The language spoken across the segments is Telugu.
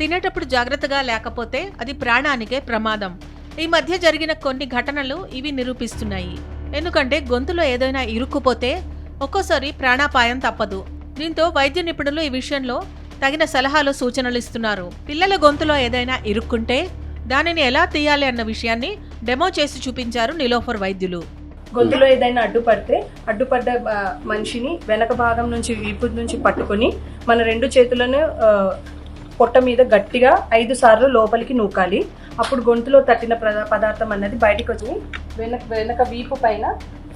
తినేటప్పుడు జాగ్రత్తగా లేకపోతే అది ప్రాణానికే ప్రమాదం. ఈ మధ్య జరిగిన కొన్ని ఘటనలు ఇవి నిరూపిస్తున్నాయి. ఎందుకంటే గొంతులో ఏదైనా ఇరుక్కుపోతే ఒక్కోసారి ప్రాణాపాయం తప్పదు. దీంతో వైద్య నిపుణులు ఈ విషయంలో తగిన సలహాలు సూచనలు ఇస్తున్నారు. పిల్లల గొంతులో ఏదైనా ఇరుక్కుంటే దానిని ఎలా తీయాలి అన్న విషయాన్ని డెమో చేసి చూపించారు నిలోఫర్ వైద్యులు. గొంతులో ఏదైనా అడ్డుపడితే అడ్డుపడ్డ మనిషిని వెనక భాగం నుంచి వీపు నుంచి పట్టుకొని మన రెండు చేతులను పొట్ట మీద గట్టిగా ఐదు సార్లు లోపలికి నూకాలి. అప్పుడు గొంతులో తట్టిన పదార్థం అన్నది బయటికి వచ్చి వెనక వెనక వీపు పైన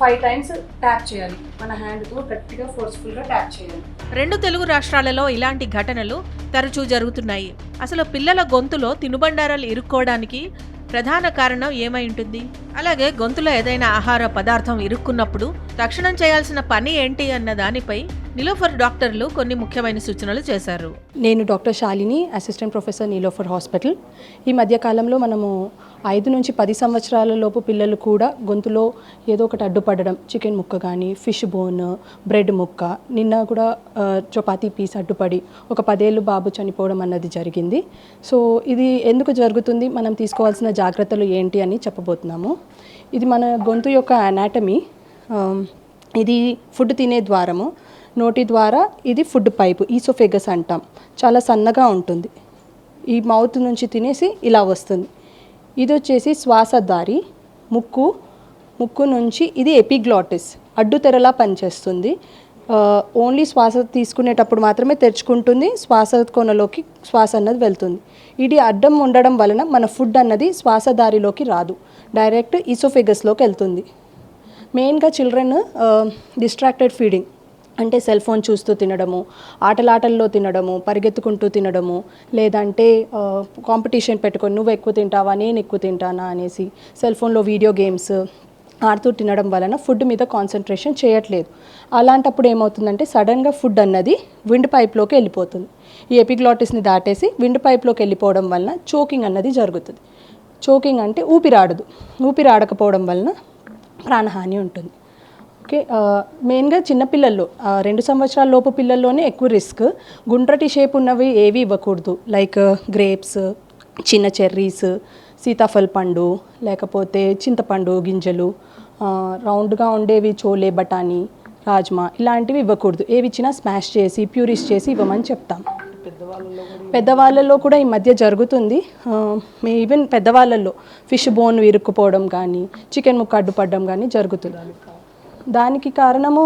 ఫైవ్ టైమ్స్ ట్యాప్ చేయాలి. మన హ్యాండ్తో గట్టిగా ఫోర్స్ఫుల్గా ట్యాప్ చేయాలి. రెండు తెలుగు రాష్ట్రాలలో ఇలాంటి ఘటనలు తరచూ జరుగుతున్నాయి. అసలు పిల్లల గొంతులో తినుబండారాలు ఇరుక్కోవడానికి ప్రధాన కారణం ఏమై ఉంటుంది? అలాగే గొంతులో ఏదైనా ఆహార పదార్థం ఇరుక్కున్నప్పుడు తక్షణం చేయాల్సిన పని ఏంటి అన్న దానిపై నిలోఫర్ డాక్టర్లు కొన్ని ముఖ్యమైన సూచనలు చేశారు. నేను doctor Shalini assistant professor Niloufer hospital. ఈ మధ్యకాలంలో మనము ఐదు నుంచి పది సంవత్సరాల లోపు పిల్లలు కూడా గొంతులో ఏదో ఒకటి అడ్డుపడడం చికెన్ ముక్క కానీ ఫిష్ బోన్ బ్రెడ్ ముక్క నిన్న కూడా చపాతీ పీస్ అడ్డుపడి ఒక పదేళ్ళు బాబు చనిపోవడం అన్నది జరిగింది. సో ఇది ఎందుకు జరుగుతుంది మనం తీసుకోవాల్సిన జాగ్రత్తలు ఏంటి అని చెప్పబోతున్నాము. ఇది మన గొంతు యొక్క అనాటమీ ఇది ఫుడ్ తినే ద్వారము. నోటి ద్వారా ఇది ఫుడ్ పైపు ఈసోఫెగస్ అంటాం. చాలా సన్నగా ఉంటుంది. ఈ మౌత్ నుంచి తినేసి ఇలా వస్తుంది. ఇది వచ్చేసి శ్వాస దారి ముక్కు. ముక్కు నుంచి ఇది ఎపిగ్లాటిస్ అడ్డు తెరలా పనిచేస్తుంది. ఓన్లీ శ్వాస తీసుకునేటప్పుడు మాత్రమే తెరుచుకుంటుంది. శ్వాస కొనలోకి శ్వాస అన్నది వెళ్తుంది. ఇది అడ్డం ఉండడం వలన మన ఫుడ్ అన్నది శ్వాసదారిలోకి రాదు. డైరెక్ట్ ఈసోఫెగస్లోకి వెళ్తుంది. మెయిన్గా చిల్డ్రన్ డిస్ట్రాక్టెడ్ ఫీడింగ్ అంటే సెల్ ఫోన్ చూస్తూ తినడము ఆటలాటల్లో తినడము పరిగెత్తుకుంటూ తినడము లేదంటే కాంపిటీషన్ పెట్టుకొని నువ్వు ఎక్కువ తింటావా నేను ఎక్కువ తింటానా అనేసి సెల్ ఫోన్లో వీడియో గేమ్స్ ఆడుతూ తినడం వలన ఫుడ్ మీద కాన్సన్ట్రేషన్ చేయట్లేదు. అలాంటప్పుడు ఏమవుతుందంటే సడన్గా ఫుడ్ అన్నది విండ్ పైప్లోకి వెళ్ళిపోతుంది. ఈ ఎపిగ్లాటిస్ని దాటేసి విండ్ పైప్లోకి వెళ్ళిపోవడం వలన చోకింగ్ అన్నది జరుగుతుంది. చోకింగ్ అంటే ఊపిరాడదు. ఊపిరాడకపోవడం వలన ప్రాణహాని ఉంటుంది. ఓకే మెయిన్గా చిన్నపిల్లల్లో రెండు సంవత్సరాల లోపు పిల్లల్లోనే ఎక్కువ రిస్క్. గుండ్రటి షేప్ ఉన్నవి ఏవి ఇవ్వకూడదు. లైక్ గ్రేప్స్ చిన్న చెర్రీస్ సీతాఫల్ పండు లేకపోతే చింతపండు గింజలు రౌండ్గా ఉండేవి చోలే బఠానీ రాజ్మా ఇలాంటివి ఇవ్వకూడదు. ఏవి ఇచ్చినా స్మాష్ చేసి ప్యూరిస్ చేసి ఇవ్వమని చెప్తాం. పెద్దవాళ్ళలో కూడా ఈ మధ్య జరుగుతుంది. ఈవెన్ పెద్దవాళ్ళల్లో ఫిష్ బోన్ విరుక్కుపోవడం కానీ చికెన్ ముక్క అడ్డుపడడం కానీ జరుగుతుంది. దానికి కారణము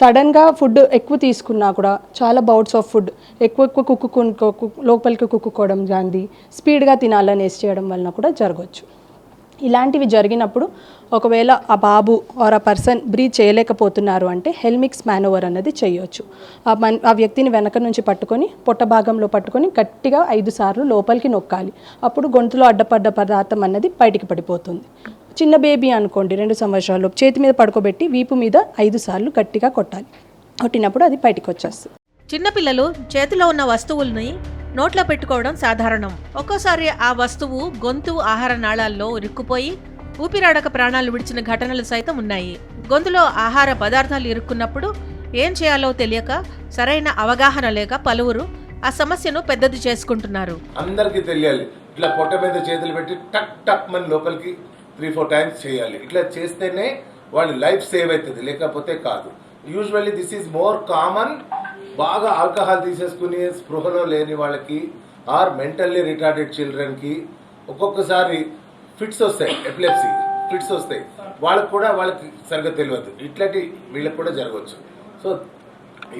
సడన్గా ఫుడ్ ఎక్కువ తీసుకున్నా కూడా చాలా బౌట్స్ ఆఫ్ ఫుడ్ ఎక్కువ ఎక్కువ కుక్కు లోపలికి కుక్కుకోవడం కానీ స్పీడ్గా తినాలని వేసి చేయడం వలన కూడా జరగవచ్చు ఇలాంటివి జరిగినప్పుడు ఒకవేళ ఆ బాబు ఆర్ ఆ పర్సన్ బ్రీత్ చేయలేకపోతున్నారు అంటే హెల్మిక్స్ మ్యానోవర్ అన్నది చేయొచ్చు. ఆ మన్ ఆ వ్యక్తిని వెనక నుంచి పట్టుకొని పొట్ట భాగంలో పట్టుకొని గట్టిగా ఐదు సార్లు లోపలికి నొక్కాలి. అప్పుడు గొంతులో అడ్డపడ్డ పదార్థం అన్నది బయటికి పడిపోతుంది. చిన్న బేబీ అనుకోండి రెండు సంవత్సరాలు చేతి మీద పడుకోబెట్టి వీపు మీద ఐదు సార్లు గట్టిగా కొట్టాలి. కొట్టినప్పుడు అది బయటికి వచ్చేస్తుంది చిన్నపిల్లలు చేతిలో ఉన్న వస్తువుల్ని నోట్లో పెట్టుకోవడం సాధారణం. ఒక్కోసారి ఆ వస్తువు గొంతు ఆహార నాళాల్లో ఇరుక్కుపోయి ఊపిరాడక ప్రాణాలు విడిచిన ఘటనలు సైతం ఉన్నాయి. గొంతులో ఆహార పదార్థాలు ఇరుక్కున్నప్పుడు ఏం చేయాలో తెలియక సరైన అవగాహన లేక పలువురు ఆ సమస్యను పెద్దది చేసుకుంటున్నారు. అందరికీ తెలియాలి. ఇట్లా పొట్ట మీద చేతులు పెట్టి టక్ టక్ మన లోపలికి త్రీ ఫోర్ టైమ్స్ చేయాలి. ఇట్లా చేస్తేనే వాళ్ళ లైఫ్ సేవ్ అవుతుంది. లేకపోతే కాదు. Usually this is more common బాగా ఆల్కహాల్ తీసేసుకుని స్పృహలో లేని వాళ్ళకి ఆర్ మెంటల్లీ రిటార్డెడ్ చిల్డ్రన్కి ఒక్కొక్కసారి ఫిట్స్ వస్తాయి ఎపిలెప్సీ ఫిట్స్ వస్తాయి. వాళ్ళకి కూడా వాళ్ళకి సరిగ్గా తెలియదు. ఇట్లాంటి వీళ్ళకి కూడా జరగవచ్చు. సో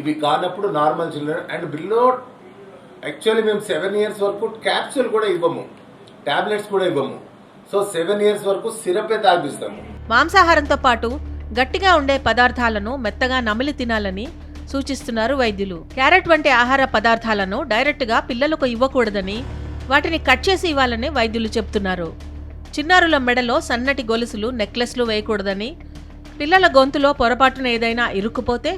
ఇవి కానప్పుడు normal children and below actually మేము సెవెన్ ఇయర్స్ వరకు క్యాప్సూల్ కూడా ఇవ్వము. టాబ్లెట్స్ కూడా ఇవ్వము. సో సెవెన్ ఇయర్స్ వరకు సిరపే తాగిస్తాము మాంసాహారంతో పాటు గట్టిగా ఉండే పదార్థాలను మెత్తగా నమిలి తినాలని సూచిస్తున్నారు వైద్యులు. క్యారెట్ వంటి ఆహార పదార్థాలను డైరెక్ట్గా పిల్లలకు ఇవ్వకూడదని వాటిని కట్ చేసి ఇవ్వాలని వైద్యులు చెప్తున్నారు. చిన్నారుల మెడలో సన్నటి గొలుసులు నెక్లెస్లు వేయకూడదని పిల్లల గొంతులో పొరపాటున ఏదైనా ఇరుక్కుపోతే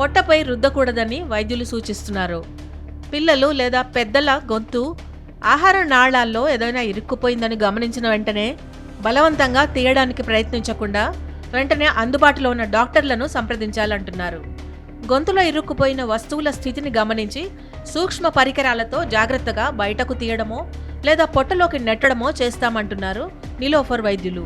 పొట్టపై రుద్దకూడదని వైద్యులు సూచిస్తున్నారు. పిల్లలు లేదా పెద్దల గొంతు ఆహార నాళాల్లో ఏదైనా ఇరుక్కుపోయిందని గమనించిన వెంటనే బలవంతంగా తీయడానికి ప్రయత్నించకుండా వెంటనే అందుబాటులో ఉన్న డాక్టర్లను సంప్రదించాలంటున్నారు. గొంతులో ఇరుక్కుపోయిన వస్తువుల స్థితిని గమనించి సూక్ష్మ పరికరాలతో జాగ్రత్తగా బయటకు తీయడమో లేదా పొట్టలోకి నెట్టడమో చేస్తామంటున్నారు నిలోఫర్ వైద్యులు.